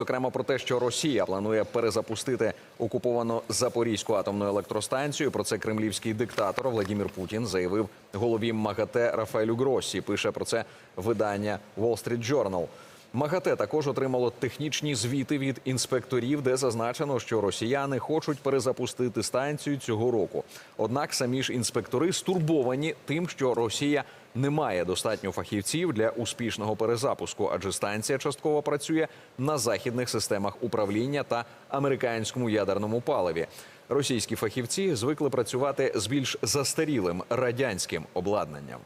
Зокрема, про те, що Росія планує перезапустити окуповану Запорізьку атомну електростанцію. Про це кремлівський диктатор Владимир Путін заявив голові МАГАТЕ Рафаелю Гроссі. Пише про це видання Wall Street Journal. МАГАТЕ також отримало технічні звіти від інспекторів, де зазначено, що росіяни хочуть перезапустити станцію цього року. Однак самі ж інспектори стурбовані тим, що Росія не має достатньо фахівців для успішного перезапуску, адже станція частково працює на західних системах управління та американському ядерному паливі. Російські фахівці звикли працювати з більш застарілим радянським обладнанням.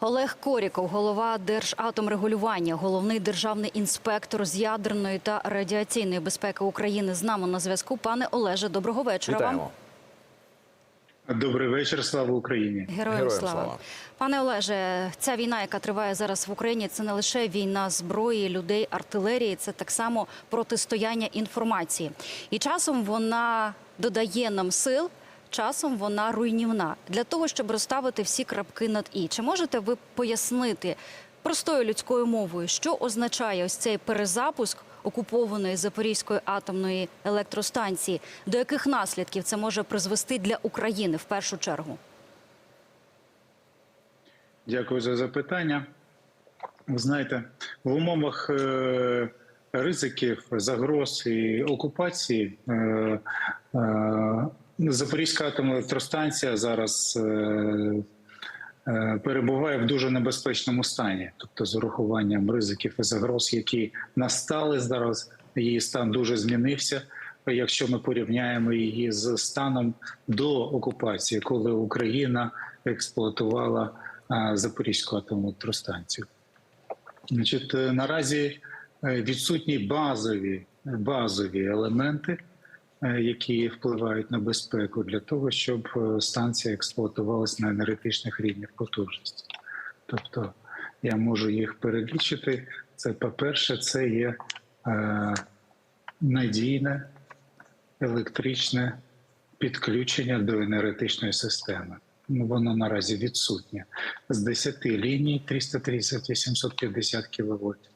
Олег Коріков, голова Держатомрегулювання, головний державний інспектор з ядерної та радіаційної безпеки України. З нами на зв'язку. Пане Олеже, доброго вечора. Вітаємо. Вам Добрий вечір, слава Україні. героям, Героям слава. слава. Пане Олеже, ця війна, яка триває зараз в Україні, це не лише війна зброї, людей, артилерії, це так само протистояння інформації. І часом вона додає нам сил. Часом вона руйнівна для того, щоб розставити всі крапки над і. Чи можете ви пояснити простою людською мовою, що означає ось цей перезапуск окупованої Запорізької атомної електростанції? До яких наслідків це може призвести для України в першу чергу? Дякую за запитання. Ви знаєте, в умовах е, ризиків, загроз і окупації е, е, Запорізька атомна електростанція зараз е, е, перебуває в дуже небезпечному стані, тобто з урахуванням ризиків і загроз, які настали зараз. Її стан дуже змінився. Якщо ми порівняємо її з станом до окупації, коли Україна експлуатувала Запорізьку атомну електростанцію. Значить, е, наразі е, відсутні базові, базові елементи, е, які впливають на безпеку для того, щоб е, станція експлуатувалася на енергетичних рівнях потужності. Тобто я можу їх перелічити. Це, по-перше, це є е, надійне електричне підключення до енергетичної системи. Ну, воно наразі відсутнє. З 10 ліній 330-850 кВт.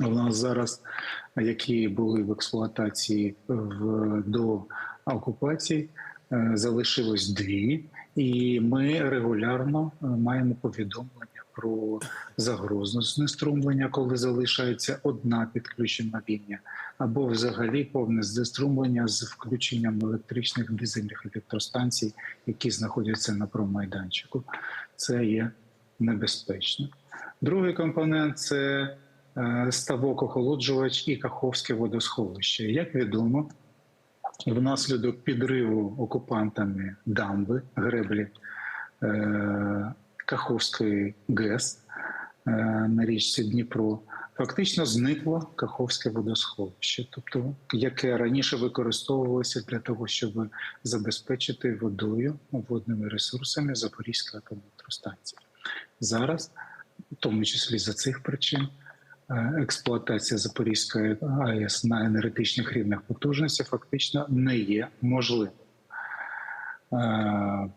У нас зараз, які були в експлуатації в, до окупації, е, залишилось дві, і ми регулярно е, маємо повідомлення про загрозу знеструмлення, коли залишається одна підключена лінія, або взагалі повне знеструмлення з включенням електричних дизельних електростанцій, які знаходяться на промайданчику. Це є небезпечно. Другий компонент це ставок охолоджувач і Каховське водосховище. Як відомо, внаслідок підриву окупантами дамби греблі е, Каховської ГЕС е, на річці Дніпро. Фактично зникло Каховське водосховище, тобто яке раніше використовувалося для того, щоб забезпечити водою водними ресурсами Запорізьку атомну електростанцію. Зараз, в тому числі за цих причин, е, експлуатація Запорізької АЕС на енергетичних рівнях потужності фактично не є можливою. Е,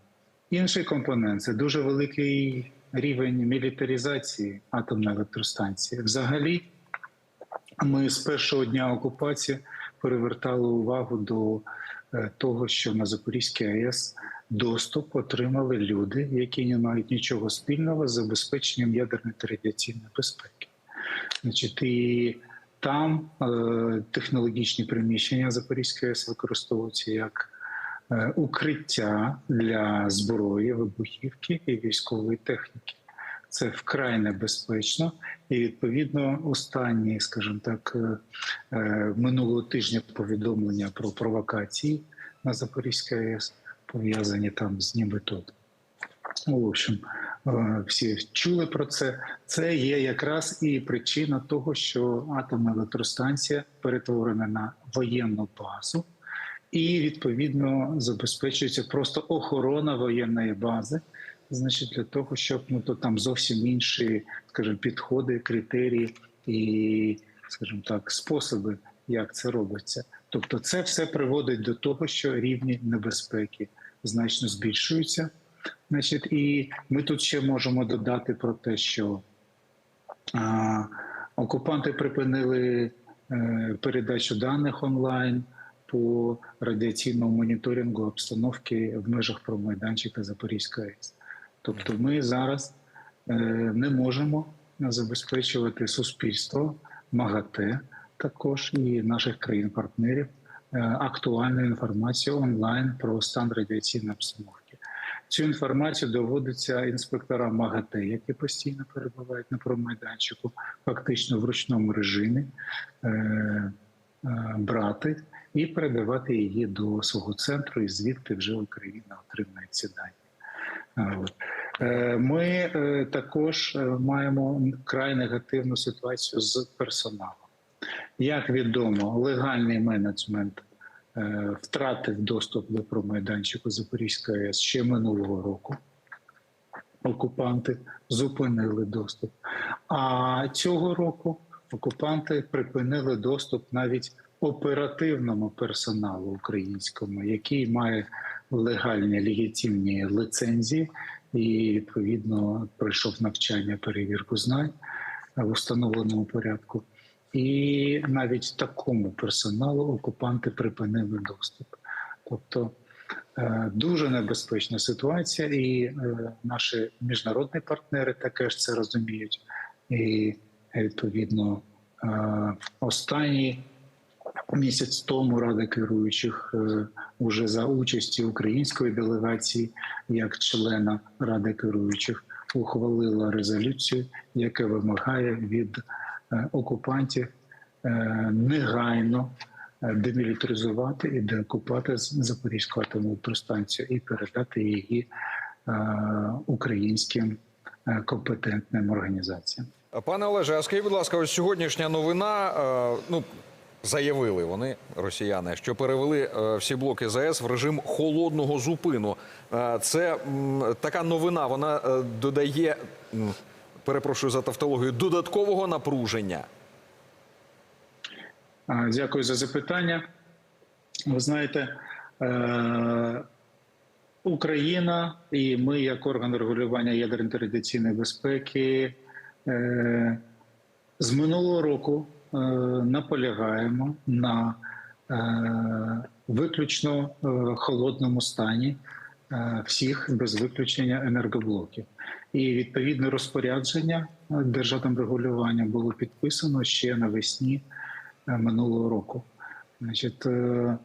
Інший компонент це дуже великий рівень мілітаризації атомної електростанції. Взагалі, ми з першого дня окупації перевертали увагу до е, того, що на Запорізькій АЕС доступ отримали люди, які не мають нічого спільного з забезпеченням ядерної та радіаційної безпеки. Значить, і там е, технологічні приміщення Запорізької АЕС використовуються як е, укриття для зброї, вибухівки і військової техніки. Це вкрай небезпечно, і відповідно останні, скажімо так, е, е, минулого тижня повідомлення про провокації на Запорізькій АЕС пов'язані там з нібито. Ну, в общем, всі чули про це. Це є якраз і причина того, що атомна електростанція перетворена на воєнну базу, і відповідно забезпечується просто охорона воєнної бази. Значить, для того, щоб ну то там зовсім інші, скажімо, підходи, критерії і, скажімо так, способи, як це робиться. Тобто, це все приводить до того, що рівні небезпеки значно збільшуються. Значить, і ми тут ще можемо додати про те, що а, окупанти припинили е, передачу даних онлайн по радіаційному моніторингу обстановки в межах промайданчика Запорізької АЕС. Тобто, ми зараз е, не можемо забезпечувати суспільство, МАГАТЕ також і наших країн-партнерів е, актуальну інформацію онлайн про стан радіаційної обстановки. Цю інформацію доводиться інспекторам МАГАТЕ, які постійно перебувають на промайданчику, фактично в ручному режимі е, е, брати і передавати її до свого центру, і звідти вже Україна отримає ці дані. Е, Ми також маємо край негативну ситуацію з персоналом. Як відомо, легальний менеджмент втратив доступ до промайданчику Запорізької АЕС ще минулого року. Окупанти зупинили доступ. А цього року окупанти припинили доступ навіть оперативному персоналу українському, який має легальні легітимні лицензії і відповідно пройшов навчання перевірку знань в установленому порядку. І навіть такому персоналу окупанти припинили доступ. Тобто е, дуже небезпечна ситуація, і е, наші міжнародні партнери також це розуміють. І відповідно е, останній місяць тому Рада керуючих уже за участі української делегації, як члена Ради керуючих, ухвалила резолюцію, яка вимагає від окупантів е, негайно е, демілітаризувати і деокупати Запорізьку атомну електростанцію і передати її е, українським е, компетентним організаціям. Пане Олеже, а скажіть, будь ласка, ось сьогоднішня новина. е, ну заявили вони, росіяни, що перевели е, всі блоки ЗАЕС в режим холодного зупину. Е, це така новина. Вона е, додає, перепрошую за тавтологію, додаткового напруження. Дякую за запитання. Ви знаєте, е, Україна і ми, як орган регулювання радіаційної безпеки, е, з минулого року е, наполягаємо на виключно холодному стані всіх без виключення енергоблоків. І відповідне розпорядження е, державним регулюванням було підписано ще навесні е, минулого року. Значить, е,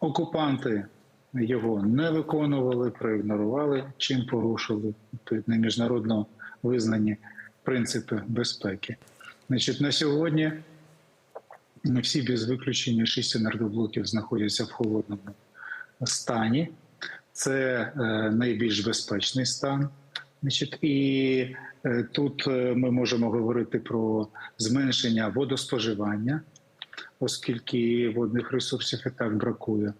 окупанти його не виконували, проігнорували, чим порушили відповідно міжнародно визнані принципи безпеки. Значить, на сьогодні всі без виключення шість енергоблоків знаходяться в холодному стані. Це е, найбільш безпечний стан. Значить, і е, тут е, ми можемо говорити про зменшення водоспоживання, оскільки водних ресурсів і так бракує.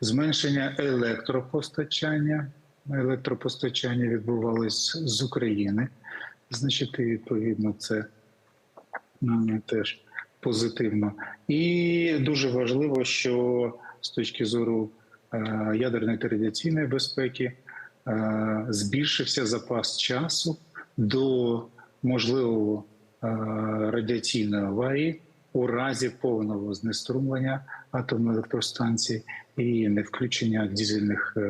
Зменшення електропостачання. Електропостачання відбувалось з України. Значить, відповідно, це теж позитивно. І дуже важливо, що з точки зору ядерної та радіаційної безпеки е, збільшився запас часу до можливого е, радіаційної аварії у разі повного знеструмлення атомної електростанції і не включення дизельних е,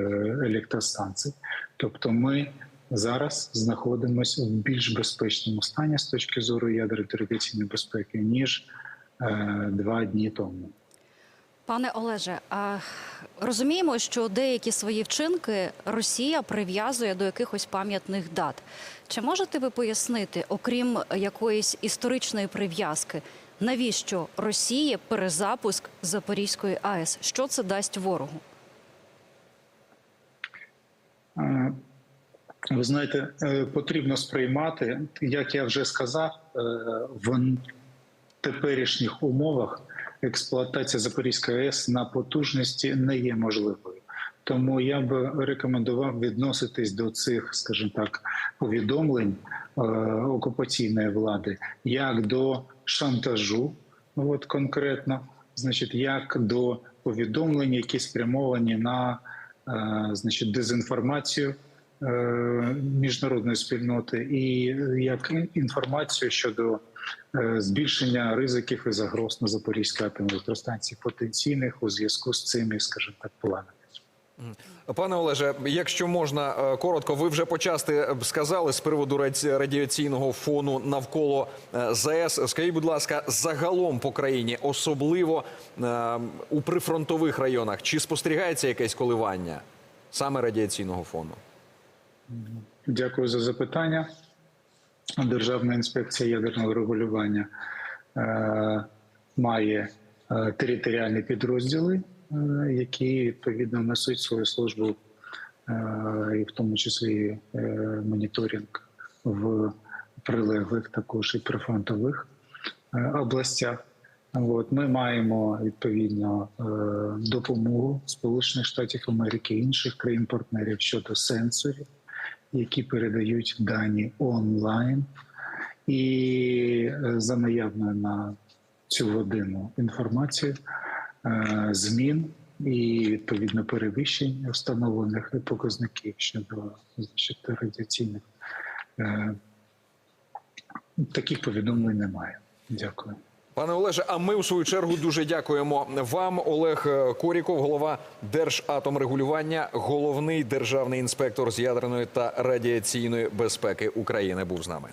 електростанцій. Тобто, ми зараз знаходимося в більш безпечному стані з точки зору ядерної та радіаційної безпеки ніж е, два дні тому. Пане Олеже, розуміємо, що деякі свої вчинки Росія прив'язує до якихось пам'ятних дат. Чи можете ви пояснити, окрім якоїсь історичної прив'язки, навіщо Росії перезапуск Запорізької АЕС? Що це дасть ворогу? Е, Ви знаєте, е, потрібно сприймати, як я вже сказав, е, в теперішніх умовах експлуатація Запорізької АЕС на потужності не є можливою. Тому я би рекомендував відноситись до цих, скажімо так, повідомлень е, окупаційної влади як до шантажу, от конкретно, значить, як до повідомлень, які спрямовані на е, значить, дезінформацію е, міжнародної спільноти, і як інформацію щодо е, збільшення ризиків і загроз на Запорізькій атомній електростанції потенційних у зв'язку з цими, скажімо так, планами. Пане Олеже, якщо можна е, коротко, ви вже почасти сказали з приводу радіаційного фону навколо е, ЗАЕС. Скажіть, будь ласка, загалом по країні, особливо е, у прифронтових районах, чи спостерігається якесь коливання саме радіаційного фону? Дякую за запитання. Державна інспекція ядерного регулювання е, має е, територіальні підрозділи, е, які відповідно несуть свою службу, і в тому числі моніторинг в прилеглих також і прифронтових областях. От ми маємо відповідно допомогу Сполучених Штатів Америки інших країн-партнерів щодо сенсорів які передають дані онлайн, і е, за наявною на цю годину інформацію е, змін і відповідно перевищень встановлених показників щодо значить, радіаційних е, таких повідомлень немає. Дякую. Пане Олеже, а ми у свою чергу дуже дякуємо вам. Олег е, Коріков, голова Держатомрегулювання, головний державний інспектор з ядерної та радіаційної безпеки України, був з нами.